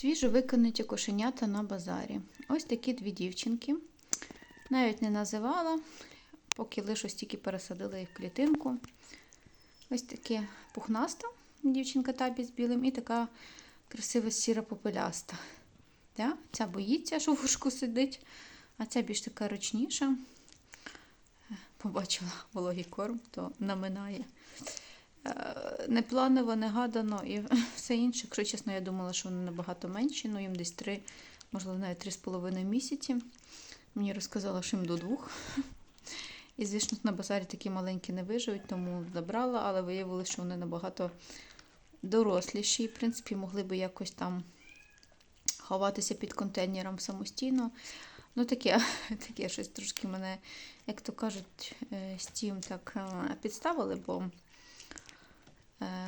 Свіжо виконаті кошенята на базарі. Ось такі дві дівчинки. Навіть не називала, поки лише ось тільки пересадила їх в клітинку. Ось таке пухнаста дівчинка табі з білим, і така красива сіра попеляста. Да? Ця боїться, що в вушку сидить, а ця більш така ручніша. Побачила вологий корм, то наминає. Е, Непланово, негадано і все інше. Якщо чесно, я думала, що вони набагато менші, ну їм десь три, можливо, навіть три з половиною місяці. Мені розказала, що їм до двох. І, звісно, на базарі такі маленькі не виживуть, тому забрала, але виявилося, що вони набагато доросліші. І, в принципі, могли би якось там ховатися під контейнером самостійно. Ну, таке, таке щось трошки мене, як то кажуть, е, стім так е, підставили, бо е,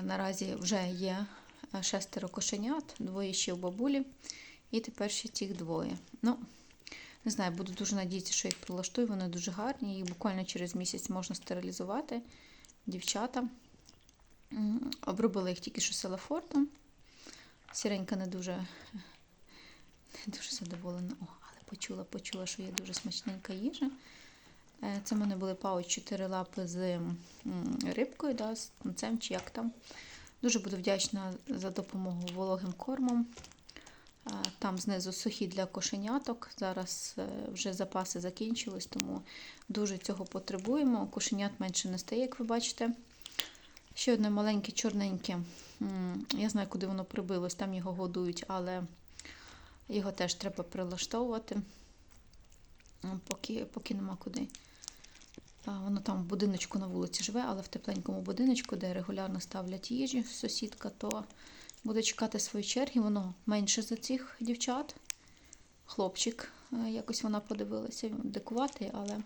наразі вже є е, шестеро кошенят, двоє ще у бабулі, і тепер ще цих двоє. Ну, не знаю, буду дуже надіятися, що їх прилаштую, вони дуже гарні. Їх буквально через місяць можна стерилізувати. Дівчата. Обробила їх тільки що селафортом. Сіренька не дуже, не дуже задоволена. О, але почула, почула, що є дуже смачненька їжа. Е, Це в мене були пауч 4 лапи з рибкою, да, з тунцем чи як там. Дуже буду вдячна за допомогу вологим кормом. Там знизу сухі для кошеняток. Зараз е, вже запаси закінчились, тому дуже цього потребуємо. Кошенят менше не стає, як ви бачите. Ще одне маленьке, чорненьке. Я знаю, куди воно прибилось, там його годують, але його теж треба прилаштовувати, поки, поки нема куди. Воно там в будиночку на вулиці живе, але в тепленькому будиночку, де регулярно ставлять їжі, сусідка, то буде чекати свої черги. Воно менше за цих дівчат. Хлопчик, е, якось вона подивилася, він дикуватий, але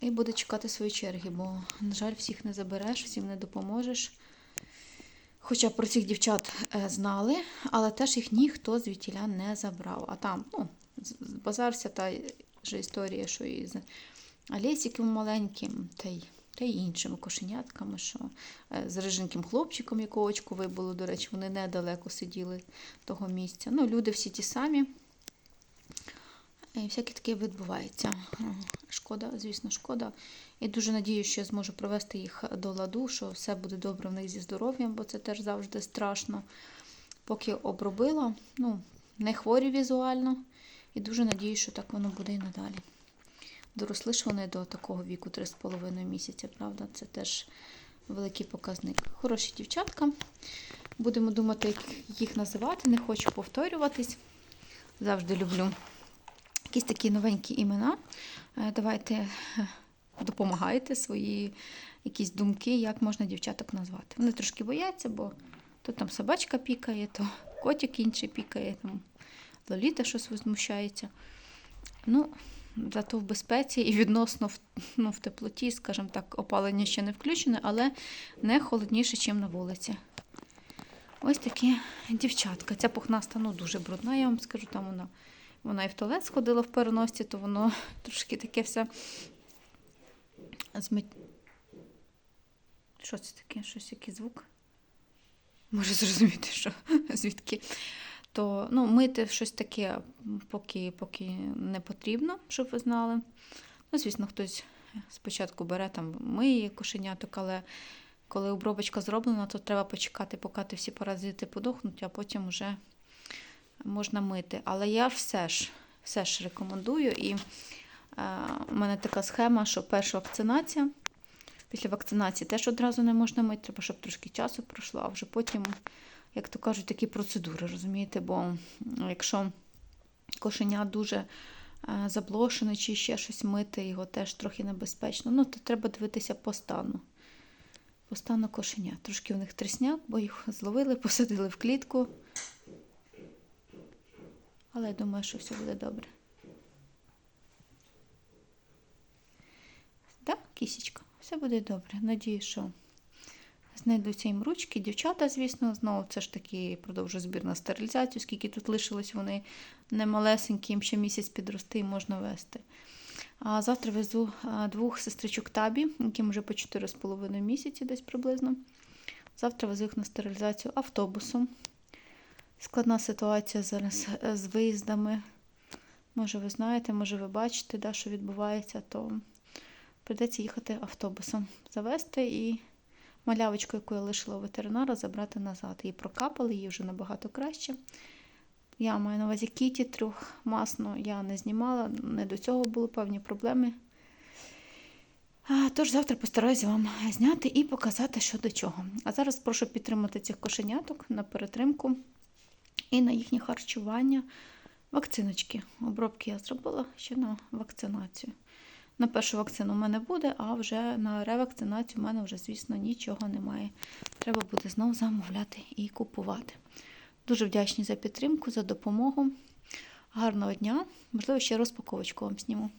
і буде чекати свої черги, бо, на жаль, всіх не забереш, всім не допоможеш. Хоча про цих дівчат е, знали, але теж їх ніхто звідтіля не забрав. А там, ну, базарся та ж історія, що і Олесіком маленьким, та й, та й іншими кошенятками, що е, з риженьким хлопчиком, якого очко вибуло, до речі, вони недалеко сиділи того місця. Ну, люди всі ті самі. І всяке таке відбувається. Е, Шкода, звісно, шкода. І дуже надію, що я зможу привести їх до ладу, що все буде добре в них зі здоров'ям, бо це теж завжди страшно. Поки обробила, ну, не хворі візуально. І дуже надію, що так воно буде і надалі. Доросли ж вони до такого віку 3,5 місяця, правда? Це теж великий показник. Хороші дівчатка. Будемо думати, як їх називати. Не хочу повторюватись. Завжди люблю якісь такі новенькі імена. Е, Давайте е, допомагайте свої якісь думки, як можна дівчаток назвати. Вони трошки бояться, бо то там собачка пікає, то котик інший пікає, там Лоліта щось возмущається. Ну, зато в безпеці і відносно в, ну, в теплоті, скажімо так, опалення ще не включене, але не холодніше, ніж на вулиці. Ось такі дівчатка. Ця пухнаста ну, дуже брудна, я вам скажу, там вона, вона і в туалет сходила в переносці, то воно трошки таке все змит... Що це таке? Щось який звук? Може зрозуміти, що звідки. То ну, мити щось таке поки, поки не потрібно, щоб ви знали. Ну, звісно, хтось спочатку бере там миє кошеняток, але коли обробочка зроблена, то треба почекати, поки ті всі паразити подохнуть, а потім вже можна мити. Але я все ж, все ж рекомендую. І е, у мене така схема, що перша вакцинація. Після вакцинації теж одразу не можна мити, треба, щоб трошки часу пройшло, а вже потім, як то кажуть, такі процедури, розумієте? Бо якщо кошеня дуже е, заблошене чи ще щось мити, його теж трохи небезпечно, ну, то треба дивитися по стану. По стану кошеня. Трошки у них трісняк, бо їх зловили, посадили в клітку. Але я думаю, що все буде добре. Так, кісечка, все буде добре. Надію, що знайдуться їм ручки. Дівчата, звісно, знову це ж таки продовжую збір на стерилізацію, скільки тут лишилось, вони не малесенькі, їм ще місяць підрости і можна вести. А завтра везу двох сестричок табі, яким вже по 4,5 місяці десь приблизно. Завтра везу їх на стерилізацію автобусом. Складна ситуація зараз е, з виїздами. Може, ви знаєте, може, ви бачите, да, що відбувається, то прийдеться їхати автобусом, завести і малявочку, яку я лишила у ветеринара, забрати назад. Її прокапали, їй вже набагато краще. Я маю на увазі кіті трьохмасну, я не знімала, не до цього були певні проблеми. Тож завтра постараюся вам зняти і показати, що до чого. А зараз прошу підтримати цих кошеняток на перетримку і на їхнє харчування. Вакциночки. Обробки я зробила ще на вакцинацію. На першу вакцину в мене буде, а вже на ревакцинацію в мене вже, звісно, нічого немає. Треба буде знову замовляти і купувати. Дуже вдячні за підтримку, за допомогу. Гарного дня. Можливо, ще розпаковочку вам зніму.